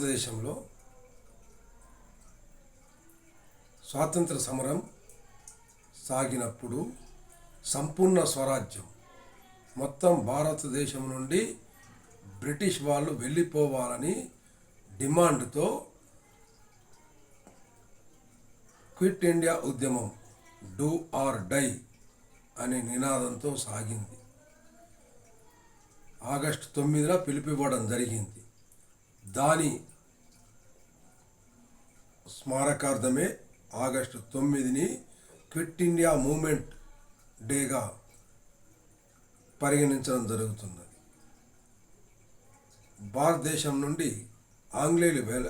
భారతదేశంలో స్వాతంత్ర సమరం సాగినప్పుడు సంపూర్ణ స్వరాజ్యం. మొత్తం భారతదేశం నుండి బ్రిటిష్ వాళ్ళు వెళ్ళిపోవాలని డిమాండ్తో క్విట్ ఇండియా ఉద్యమం డూ ఆర్ డై అనే నినాదంతో సాగింది. ఆగస్టు తొమ్మిదిన పిలిపివ్వడం జరిగింది. దాని స్మారకార్థమే ఆగస్టు తొమ్మిదిని క్విట్ ఇండియా మూమెంట్ డేగా పరిగణించడం జరుగుతున్నది భారతదేశం నుండి ఆంగ్లేయులు వెల్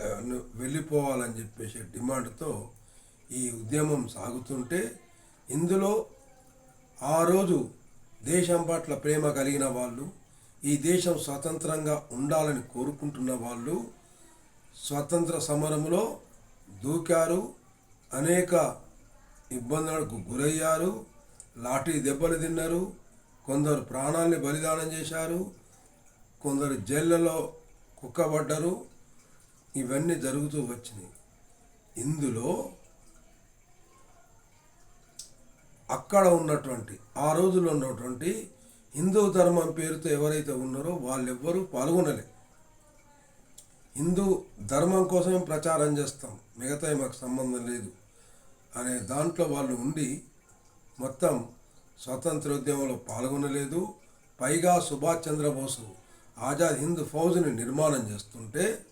వెళ్ళిపోవాలని చెప్పేసి డిమాండ్తో ఈ ఉద్యమం సాగుతుంటే ఇందులో ఆ రోజు దేశం పట్ల ప్రేమ కలిగిన వాళ్ళు ఈ దేశం స్వతంత్రంగా ఉండాలని కోరుకుంటున్న వాళ్ళు స్వతంత్ర సమరంలో దూకారు. అనేక ఇబ్బందులకు గురయ్యారు. లాఠీ దెబ్బలు తిన్నారు. కొందరు ప్రాణాల్ని బలిదానం చేశారు. కొందరు జైళ్ళలో కుక్కబడ్డరు. ఇవన్నీ జరుగుతూ వచ్చినాయి. ఇందులో అక్కడ ఉన్నటువంటి ఆ రోజుల్లో ఉన్నటువంటి హిందూ ధర్మం పేరుతో ఎవరైతే ఉన్నారో వాళ్ళెవ్వరూ పాల్గొనలేదు హిందూ ధర్మం కోసం ప్రచారం చేస్తాం. మిగతా మాకు సంబంధం లేదు. అనే దాంట్లో వాళ్ళు ఉండి మొత్తం స్వతంత్రోద్యమంలో పాల్గొనలేదు. పైగా సుభాష్ చంద్రబోసు ఆజాద్ హింద్ ఫౌజ్ని నిర్మాణం చేస్తుంటే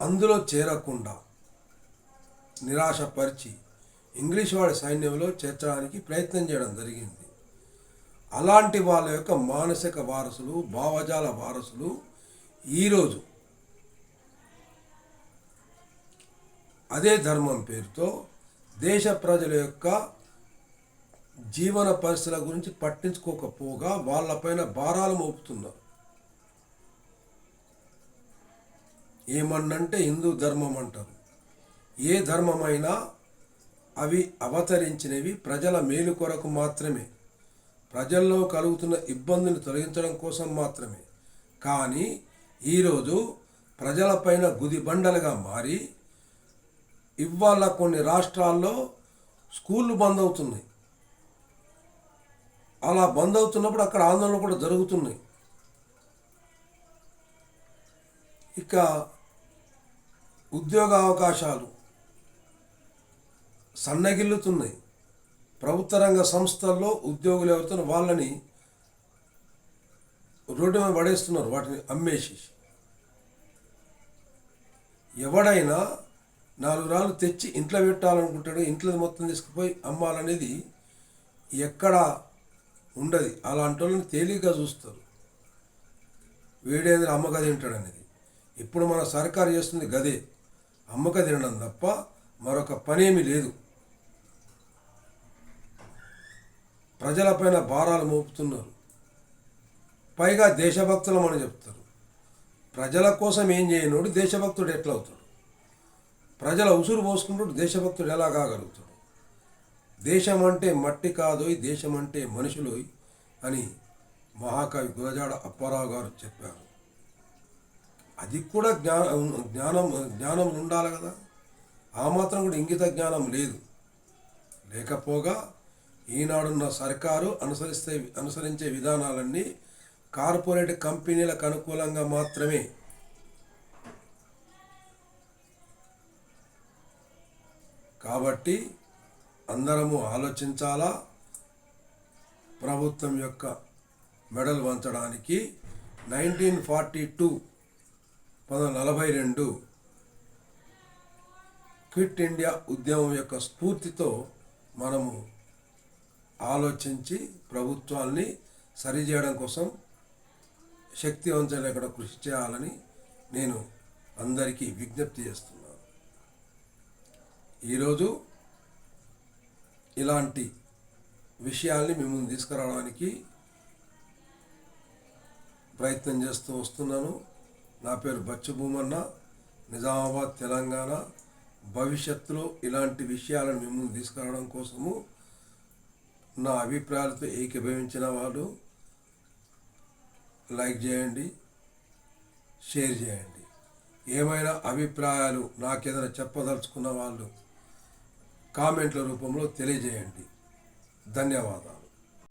అందులో చేరకుండా నిరాశపరిచి ఇంగ్లీష్ వాడి సైన్యంలో చేర్చడానికి ప్రయత్నం చేయడం జరిగింది. అలాంటి వాళ్ళ యొక్క మానసిక వారసులు భావజాల వారసులు ఈరోజు అదే ధర్మం పేరుతో దేశ ప్రజల యొక్క జీవన పరిస్థితుల గురించి పట్టించుకోకపోగా వాళ్ళపైన భారాలు మోపుతున్నారు. ఏమన్నంటే హిందూ ధర్మం అంటారు. ఏ ధర్మమైనా అవి అవతరించినవి ప్రజల మేలు కొరకు మాత్రమే. ప్రజల్లో కలుగుతున్న ఇబ్బందిని తొలగించడం కోసం మాత్రమే. కానీ ఈరోజు ప్రజలపైన గుదిబండలుగా మారి ఇవాళ కొన్ని రాష్ట్రాల్లో స్కూళ్ళు బంద్ అవుతున్నాయి అలా బంద్ అవుతున్నప్పుడు అక్కడ ఆందోళనలు కూడా జరుగుతున్నాయి. ఇక ఉద్యోగ అవకాశాలు సన్నగిల్లుతున్నాయి. ప్రభుత్వ రంగ సంస్థల్లో ఉద్యోగులు ఎవరుతున్న వాళ్ళని రోడ్డు మీద పడేస్తున్నారు వాటిని అమ్మేసి ఎవడైనా నాలుగు రాళ్ళు తెచ్చి ఇంట్లో పెట్టాలనుకుంటాడు ఇంట్లో మొత్తం తీసుకుపోయి అమ్మాలనేది ఎక్కడ ఉండదు. అలాంటి వాళ్ళని తేలిగ్గా చూస్తారు. వీడేంద్ర అమ్మక తింటాడు అనేది ఇప్పుడు మన సర్కారు చేస్తుంది గదే. అమ్మక తినడం తప్ప మరొక పనేమి లేదు. ప్రజలపైన భారాలు మోపుతున్నారు. పైగా దేశభక్తులం అని చెప్తారు. ప్రజల కోసం ఏం చేయనోడు దేశభక్తుడు ఎట్లా అవుతాడు ప్రజల ఉసురు పోసుకుంటాడు దేశభక్తుడు ఎలా కాగలుగుతాడు దేశం అంటే మట్టి కాదోయ్ దేశం అంటే మనుషులోయ్ అని మహాకవి గురజాడ అప్పారావు గారు చెప్పారు. అది కూడా జ్ఞానం జ్ఞానం జ్ఞానం ఉండాలి కదా? ఆ మాత్రం కూడా ఇంగిత జ్ఞానం లేదు. లేకపోగా ఈనాడున్న సర్కారు అనుసరిస్తే అనుసరించే విధానాలన్నీ కార్పొరేట్ కంపెనీలకు అనుకూలంగా మాత్రమే కాబట్టి అందరము ఆలోచించాలా? ప్రభుత్వం యొక్క మెడల్ వంచడానికి నైన్టీన్ ఫార్టీ టూ పంతొమ్మిది నలభై రెండు క్విట్ ఇండియా ఉద్యమం యొక్క స్ఫూర్తితో మనము ఆలోచించి ప్రభుత్వాన్ని సరిచేయడం కోసం శక్తివంతులు కృషి చేయాలని నేను అందరికీ విజ్ఞప్తి చేస్తున్నాను. ఈరోజు ఇలాంటి విషయాల్ని మీ ముందు తీసుకురావడానికి ప్రయత్నం చేస్తూ వస్తున్నాను. నా పేరు బచ్చు భూమన్న నిజామాబాద్ తెలంగాణ. భవిష్యత్తులో ఇలాంటి విషయాలను మీ ముందు తీసుకురావడం కోసము నా అభిప్రాయాలతో ఏకీభవించిన వాళ్ళు లైక్ చేయండి షేర్ చేయండి. ఏమైనా అభిప్రాయాలు నాకేదైనా చెప్పదలుచుకున్న వాళ్ళు కామెంట్ల రూపంలో తెలియజేయండి. ధన్యవాదాలు.